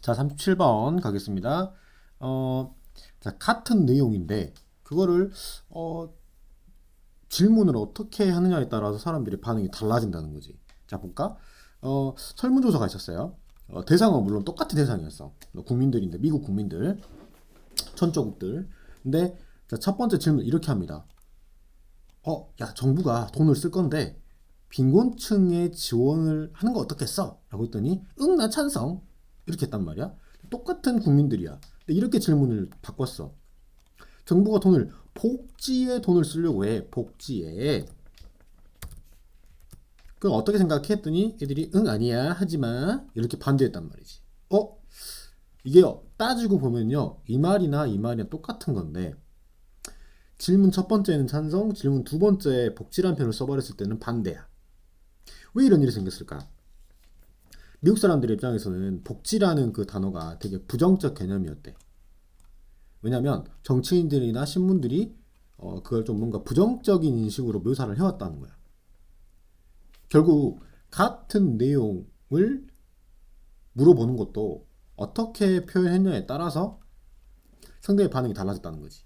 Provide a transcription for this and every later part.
자, 37번 가겠습니다. 어, 자, 같은 내용인데 그거를 어, 질문을 어떻게 하느냐에 따라서 사람들이 반응이 달라진다는 거지. 자, 볼까? 어, 설문조사가 있었어요. 어, 대상은 물론 똑같은 대상이었어. 뭐 국민들인데 미국 국민들, 천조국들. 근데 자, 첫 번째 질문 이렇게 합니다. 어, 야, 정부가 돈을 쓸 건데 빈곤층에 지원을 하는 거 어떻겠어? 라고 했더니 응, 나 찬성. 이렇게 했단 말이야. 똑같은 국민들이야. 이렇게 질문을 바꿨어. 정부가 돈을 복지에 돈을 쓰려고 해. 복지에. 그럼 어떻게 생각해? 했더니 애들이 응 아니야 하지마 이렇게 반대했단 말이지. 어? 이게 따지고 보면요 이 말이나 이 말이랑 똑같은 건데 질문 첫 번째는 찬성, 질문 두 번째 복지란 표현을 써버렸을 때는 반대야. 왜 이런 일이 생겼을까? 미국 사람들 입장에서는 복지라는 그 단어가 되게 부정적 개념이었대. 왜냐면 정치인들이나 신문들이 어, 그걸 좀 뭔가 부정적인 인식으로 묘사를 해왔다는 거야. 결국 같은 내용을 물어보는 것도 어떻게 표현했냐에 따라서 상대의 반응이 달라졌다는 거지.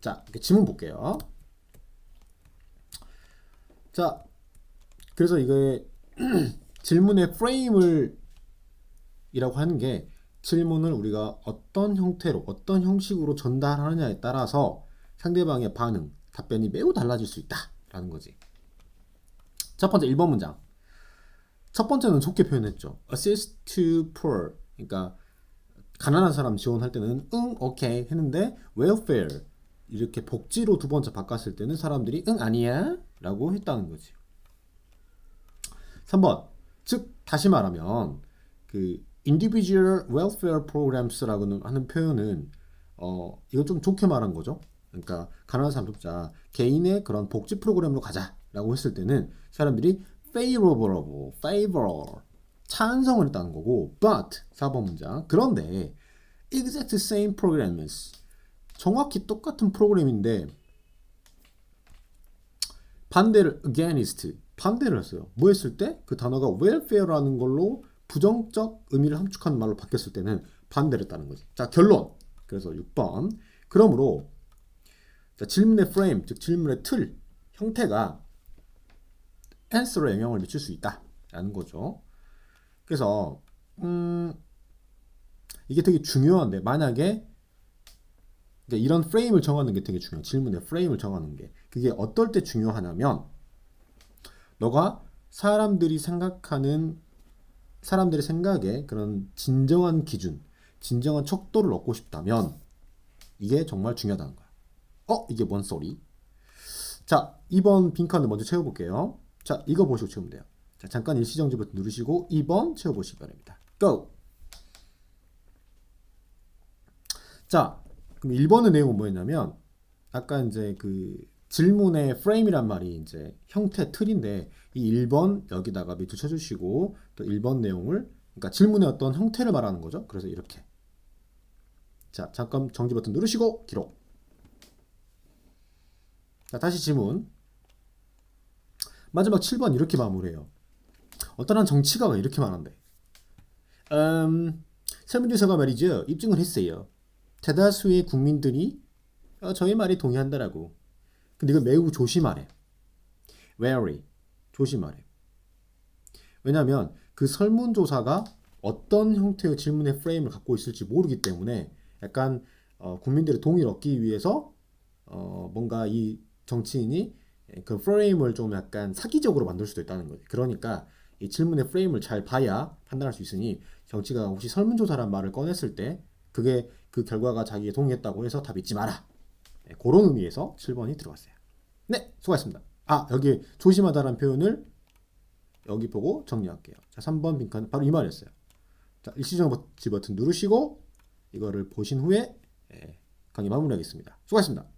자, 이렇게 지문 볼게요. 자, 그래서 이게 질문의 프레임을 이라고 하는 게 질문을 우리가 어떤 형태로 어떤 형식으로 전달하느냐에 따라서 상대방의 반응, 답변이 매우 달라질 수 있다라는 거지. 첫 번째 1번 문장. 첫 번째는 좋게 표현했죠. assist to poor. 그러니까 가난한 사람 지원할 때는 응, 오케이 했는데 welfare 이렇게 복지로 두 번째 바꿨을 때는 사람들이 응 아니야 라고 했다는 거지. 3번. 즉 다시 말하면 그 individual welfare programs라고 하는 표현은 어 이거 좀 좋게 말한 거죠. 그러니까 가난한 사람 독자 개인의 그런 복지 프로그램으로 가자라고 했을 때는 사람들이 favorable, favor 찬성을 했다는 거고 but 4번 문장 그런데 exact same programs 정확히 똑같은 프로그램인데 반대를 against 반대를 했어요. 뭐 했을 때 그 단어가 welfare라는 걸로 부정적 의미를 함축하는 말로 바뀌었을 때는 반대를 했다는 거지. 자 결론. 그래서 6번. 그러므로 자, 질문의 프레임, 즉 질문의 틀, 형태가 answer에 영향을 미칠 수 있다 라는 거죠. 그래서 음, 이게 되게 중요한데 만약에 그러니까 이런 프레임을 정하는 게 되게 중요해. 질문의 프레임을 정하는 게 그게 어떨 때 중요하냐면 너가 사람들이 생각하는 사람들의 생각에 그런 진정한 기준, 진정한 척도를 얻고 싶다면 이게 정말 중요하다는 거야. 어? 이게 뭔 소리? 자, 2번 빈칸을 먼저 채워볼게요. 자, 이거 보시고 채우면 돼요. 자, 잠깐 일시정지 버튼 누르시고 2번 채워보시기 바랍니다. 고! 자, 그럼 1번의 내용은 뭐였냐면 아까 이제 그 질문의 프레임이란 말이 이제 형태 틀인데 이 1번 여기다가 밑줄 쳐주시고 또 1번 내용을 그러니까 질문의 어떤 형태를 말하는 거죠. 그래서 이렇게 자 잠깐 정지 버튼 누르시고 기록 자 다시 질문 마지막 7번 이렇게 마무리해요. 어떤 한 정치가가 이렇게 말한대. 음, 설문조사가 말이죠. 입증을 했어요. 대다수의 국민들이 어, 저의 말에 동의한다라고. 근데 이거 매우 조심하래. Very 조심하래. 왜냐하면 그 설문조사가 어떤 형태의 질문의 프레임을 갖고 있을지 모르기 때문에 약간 어, 국민들의 동의를 얻기 위해서 어, 뭔가 이 정치인이 그 프레임을 좀 약간 사기적으로 만들 수도 있다는 거지. 그러니까 이 질문의 프레임을 잘 봐야 판단할 수 있으니 정치가 혹시 설문조사란 말을 꺼냈을 때 그게 그 결과가 자기에 동의했다고 해서 다 믿지 마라. 네, 그런 의미에서 7번이 들어갔어요. 네, 수고하셨습니다. 아, 여기 조심하다라는 표현을 여기 보고 정리할게요. 자, 3번 빈칸 바로 이 말이었어요. 자, 일시정지 버튼 누르시고 이거를 보신 후에 예, 강의 마무리하겠습니다. 수고하셨습니다.